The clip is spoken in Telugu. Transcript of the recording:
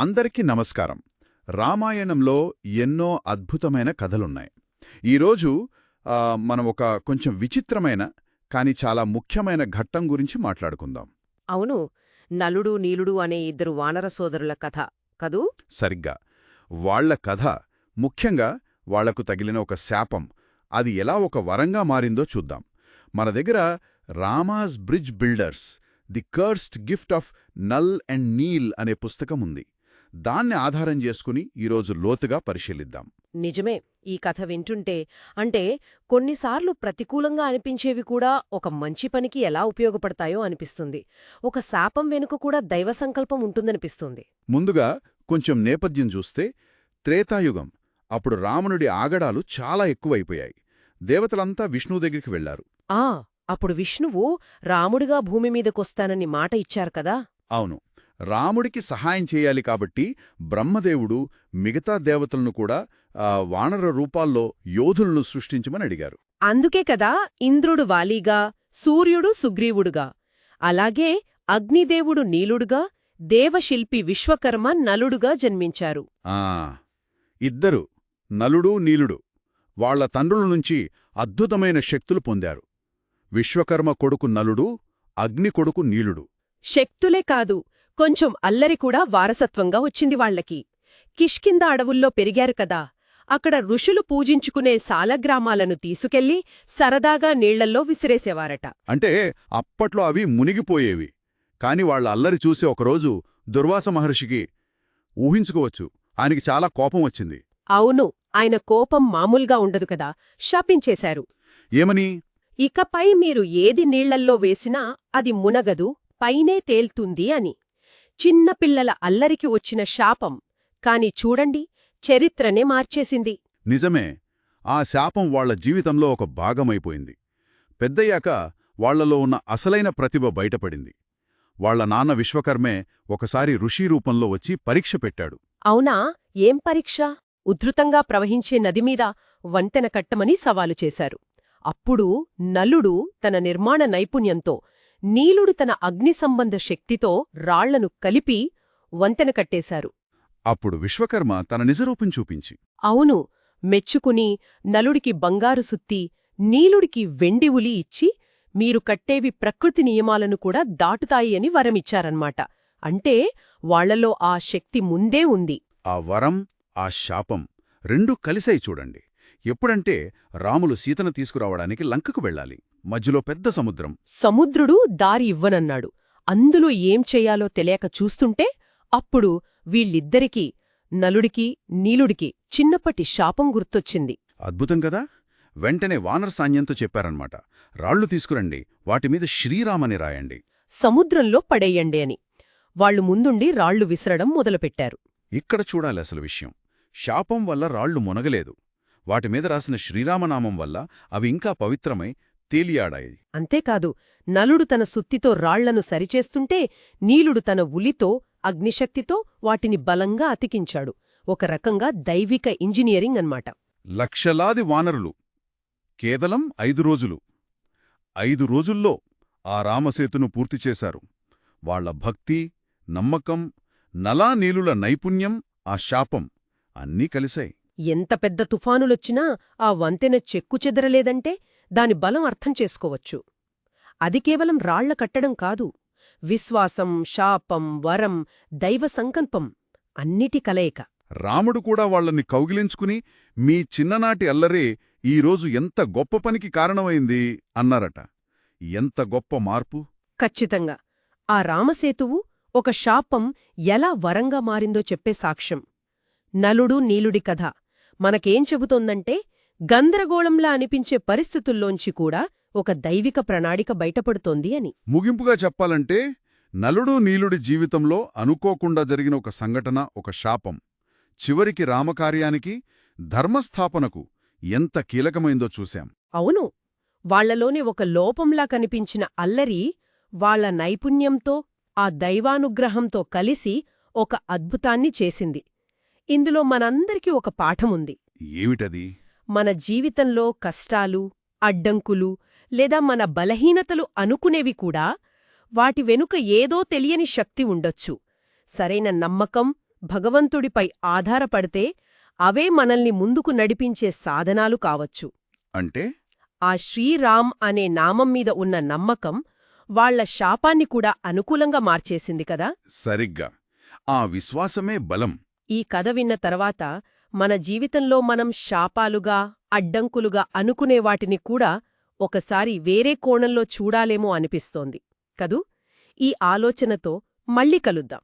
అందరికీ నమస్కారం. రామాయణంలో ఎన్నో అద్భుతమైన కథలున్నాయి. ఈరోజు మనం ఒక కొంచెం విచిత్రమైన కానీ చాలా ముఖ్యమైన ఘట్టం గురించి మాట్లాడుకుందాం. అవును. నలుడు నీలుడు అనే ఇద్దరు వానర సోదరుల కథ కదూ? సరిగ్గా. వాళ్ళ కథ ముఖ్యంగా వాళ్ళకు తగిలిన ఒక శాపం. అది ఎలా ఒక వరంగా మారిందో చూద్దాం. మన దగ్గర Rama's bridge builders the cursed gift of Nal and Neel అనే పుస్తకం ఉంది. దాన్ని ఆధారం చేసుకుని ఈరోజు లోతుగా పరిశీలిద్దాం. నిజమే ఈ కథ వింటుంటే అంటే కొన్నిసార్లు ప్రతికూలంగా అనిపించేవి కూడా ఒక మంచి పనికి ఎలా ఉపయోగపడతాయో అనిపిస్తుంది. ఒక శాపం వెనుక కూడా దైవ సంకల్పం ఉంటుందనిపిస్తుంది. ముందుగా కొంచెం నేపథ్యం చూస్తే త్రేతాయుగం అప్పుడు రావణుడి ఆగడాలు చాలా ఎక్కువైపోయాయి. దేవతలంతా విష్ణువు దగ్గరికి వెళ్ళారు ఆ అప్పుడు విష్ణువు రాముడిగా భూమి మీదకొస్తానని మాట ఇచ్చారు కదా? అవును. రాముడికి సహాయం చేయాలి కాబట్టి బ్రహ్మదేవుడు మిగతా దేవతలను కూడా వానర రూపాల్లో యోధులను సృష్టించమని అడిగారు. అందుకే కదా ఇంద్రుడు వాలీగా సూర్యుడు సుగ్రీవుడుగా. అలాగే అగ్నిదేవుడు నీలుడుగా దేవశిల్పి విశ్వకర్మ నలుడుగా జన్మించారు. ఆ ఇద్దరు నలుడు నీలుడు వాళ్ళ తండ్రుల నుంచి అద్భుతమైన శక్తులు పొందారు. విశ్వకర్మ కొడుకు నలుడు అగ్ని కొడుకు నీలుడు. శక్తులే కాదు కొంచెం అల్లరి కూడా వారసత్వంగా వచ్చింది వాళ్ళకి కిష్కింద అడవుల్లో పెరిగారు కదా. అక్కడ ఋషులు పూజించుకునే సాలగ్రామాలను తీసుకెళ్ళి సరదాగా నీళ్ళల్లో విసిరేసేవారట. అంటే అప్పట్లో అవి మునిగిపోయేవి. కాని వాళ్ళ అల్లరి చూసి ఒకరోజు దుర్వాస మహర్షికి ఊహించుకోవచ్చు. ఆయనకి చాలా కోపం వచ్చింది. అవును ఆయన కోపం మామూలుగా ఉండదు కదా. శాపించేశారు ఏమని? ఇకపై మీరు ఏది నీళ్ళల్లో వేసినా అది మునగదు పైనే తేల్తుంది అని. చిన్నపిల్లల అల్లరికి వచ్చిన శాపం. కాని చూడండి చరిత్రనే మార్చేసింది. నిజమే ఆ శాపం వాళ్ళ జీవితంలో ఒక భాగమైపోయింది. పెద్దయ్యాక వాళ్ళలో ఉన్న అసలైన ప్రతిభ బయటపడింది. వాళ్ళ నాన్న విశ్వకర్మే ఒకసారి ఋషి రూపంలో వచ్చి పరీక్ష పెట్టాడు. అవునా? ఏం పరీక్ష? ఉధృతంగా ప్రవహించే నదిమీద వంతెన కట్టమని సవాలు చేశారు. అప్పుడు నలుడు తన నిర్మాణ నైపుణ్యంతో నీలుడు తన అగ్ని సంబంధ శక్తితో రాళ్ళను కలిపి వంతెన కట్టేశారు. అప్పుడు విశ్వకర్మ తన నిజరూపం చూపించి అవును మెచ్చుకుని నలుడికి బంగారు సుత్తి నీలుడికి వెండి ఉలి ఇచ్చి మీరు కట్టేవి ప్రకృతి నియమాలను కూడా దాటుతాయి అని వరమిచ్చారన్మాట అంటే వాళ్ళలో ఆ శక్తి ముందే ఉంది. ఆ వరం ఆ శాపం రెండూ కలిసాయి చూడండి. ఎప్పుడంటే రాములు సీతను తీసుకురావడానికి లంకకు వెళ్ళాలి. మధ్యలో పెద్ద సముద్రం. సముద్రుడు దారి ఇవ్వనన్నాడు. అందులో ఏం చెయ్యాలో తెలియక చూస్తుంటే అప్పుడు వీళ్ళిద్దరికీ నలుడికి నీలుడికి చిన్నప్పటి శాపం గుర్తొచ్చింది. అద్భుతం కదా? వెంటనే వానర సాన్యంతో చెప్పారన్నమాట. రాళ్ళు తీసుకురండి వాటిమీద శ్రీరామని రాయండి. సముద్రంలో పడేయండి అని. వాళ్ళు ముందుండి రాళ్ళు విసరడం మొదలుపెట్టారు. ఇక్కడ చూడాలి అసలు విషయం. శాపం వల్ల రాళ్ళు మునగలేదు. వాటిమీద రాసిన శ్రీరామనామం వల్ల అవి ఇంకా పవిత్రమై తేలియాడాయి. అంతేకాదు నలుడు తన సుత్తితో రాళ్ళను సరిచేస్తుంటే నీలుడు తన ఉలితో అగ్నిశక్తితో వాటిని బలంగా అతికించాడు. ఒక రకంగా దైవిక ఇంజనీరింగ్ అన్మాట లక్షలాది వానరులు కేవలం ఐదు రోజులు. ఐదు రోజుల్లో ఆ రామసేతును పూర్తి చేశారు. వాళ్ళ భక్తి నమ్మకం నలా నీలుల నైపుణ్యం ఆ శాపం అన్నీ కలిశాయి. ఎంత పెద్ద తుఫానులొచ్చినా ఆ వంతెన చెక్కు చెదరలేదంటే దాని బలం అర్థం చేసుకోవచ్చు. అది కేవలం రాళ్ళ కట్టడం కాదు. విశ్వాసం శాపం వరం దైవ సంకల్పం అన్నిటి కలయిక. రాముడు కూడా వాళ్ళని కౌగిలించుకుని మీ చిన్ననాటి అల్లరే ఈరోజు ఎంత గొప్ప పనికి కారణమైంది అన్నారట. ఎంత గొప్ప మార్పు? ఖచ్చితంగా. ఆ రామసేతువు ఒక శాపం ఎలా వరంగా మారిందో చెప్పే సాక్ష్యం. నలుడు నీలుడి కథ. మనకేం చెబుతోందంటే గందరగోళంలా అనిపించే పరిస్థితుల్లోంచి కూడా ఒక దైవిక ప్రణాళిక బయటపడుతోంది అని. ముగింపుగా చెప్పాలంటే నలుడు నీలుడి జీవితంలో అనుకోకుండా జరిగిన ఒక సంఘటన ఒక శాపం. చివరికి రామకార్యానికి ధర్మస్థాపనకు ఎంత కీలకమైందో చూశాం. అవును వాళ్ళలోని ఒక లోపంలా కనిపించిన అల్లరి వాళ్ళ నైపుణ్యంతో ఆ దైవానుగ్రహంతో కలిసి ఒక అద్భుతాన్ని చేసింది. ఇందులో మనందరికీ ఒక పాఠముంది. ఏమిటది? మన జీవితంలో కష్టాలు అడ్డంకులు లేదా మన బలహీనతలు అనుకునేవి కూడా వాటి వెనుక ఏదో తెలియని శక్తి ఉండొచ్చు. సరైన నమ్మకం భగవంతుడిపై ఆధారపడితే అవే మనల్ని ముందుకు నడిపించే సాధనాలు కావచ్చు. అంటే? ఆ శ్రీరామ్ అనే నామం మీద ఉన్న నమ్మకం వాళ్ళ శాపాన్ని కూడా అనుకూలంగా మార్చేసింది కదా? సరిగ్గా. ఆ విశ్వాసమే బలం. ఈ కథ విన్న తర్వాత మన జీవితంలో మనం శాపాలుగా అడ్డంకులుగా అనుకునే వాటిని కూడా ఒకసారి వేరే కోణంలో చూడాలేమో అనిపిస్తోంది. కదూ? ఈ ఆలోచనతో మళ్ళీ కలుద్దాం.